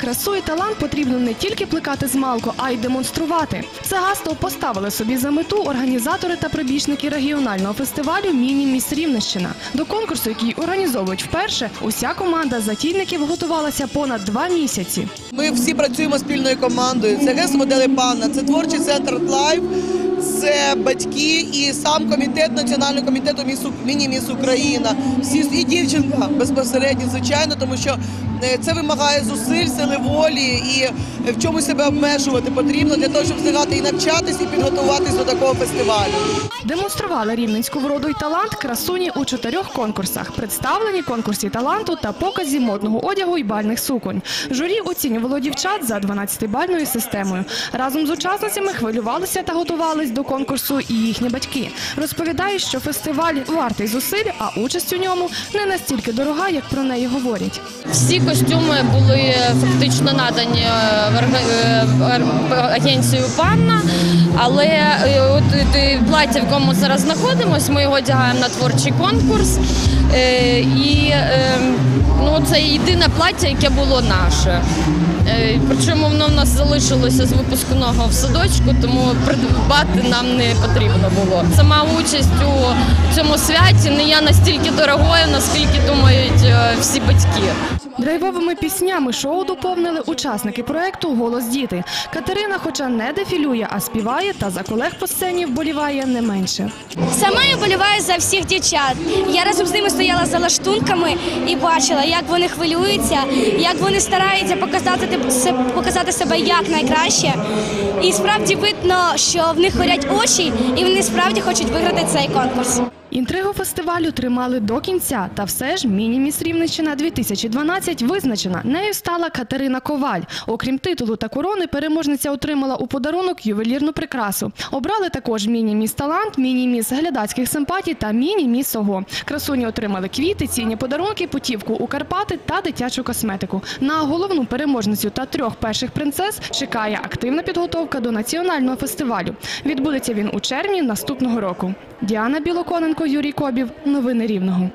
красу і талант потрібно не тільки плекати з малку, а й демонструвати. Це гасло поставили собі за мету організатори та прибічники регіонального фестивалю Міні Міс. До конкурсу, який організовують вперше, уся команда затійників готувалася понад два місяці. Ми всі працюємо спільною командою. Це ГЕС модели панна, це творчий центр Лайв, це батьки і сам комітет Національного комітету «Міс У- міні-міс Україна. Всі і дівчинка безпосередньо, звичайно, тому що е, це вимагає зусиль, сили волі і в чомусь себе обмежувати потрібно для того, щоб встигати і навчатись, і підготуватись до такого фестивалю. Демонстрували рівненську вроду й талант красуні у чотирьох конкурсах, представлені конкурсі таланту та показі модного одягу і бальних суконь. Журі оцінювало дівчат за 12-бальною системою. Разом з учасницями хвилювалися та готувались до конкурсу і їхні батьки. Розповідають, що фестиваль вартий зусиль, а участь у ньому не настільки дорога, як про неї говорять. Всі костюми були фактично надані е, е, агенцію Панна, але е, плаття, в якому зараз знаходимося, ми його одягаємо на творчий конкурс. І е, ну, це єдине плаття, яке було наше. Е, Причому воно в нас залишилося з випускного в садочку, тому придбати нам не потрібно було. Сама участь у цьому святі не є настільки дорогою, наскільки думають е, всі батьки. Драйвовими піснями шоу доповнили учасники проекту Голос діти. Катерина, хоча не дефілює, а співає, та за колег по сцені вболіває не менше. Сама я боліваю за всіх дівчат. Я разом з ними стояла за лаштунками і бачила, як вони хвилюються, як вони стараються показати показати себе як найкраще. І справді видно, що в них горять очі, і вони справді хочуть виграти цей конкурс. Інтригу фестивалю тримали до кінця, та все ж міні-міс Рівненщина 2012 визначена. Нею стала Катерина Коваль. Окрім титулу та корони, переможниця отримала у подарунок ювелірну прикрасу. Обрали також міні-міс талант, міні-міс глядацьких симпатій та міні-міс ого. Красуні отримали квіти, цінні подарунки, путівку у Карпати та дитячу косметику. На головну переможницю та трьох перших принцес чекає активна підготовка до національного фестивалю. Відбудеться він у червні наступного року. Діана Білоконенко, Юрій Кобів. Новини Рівного.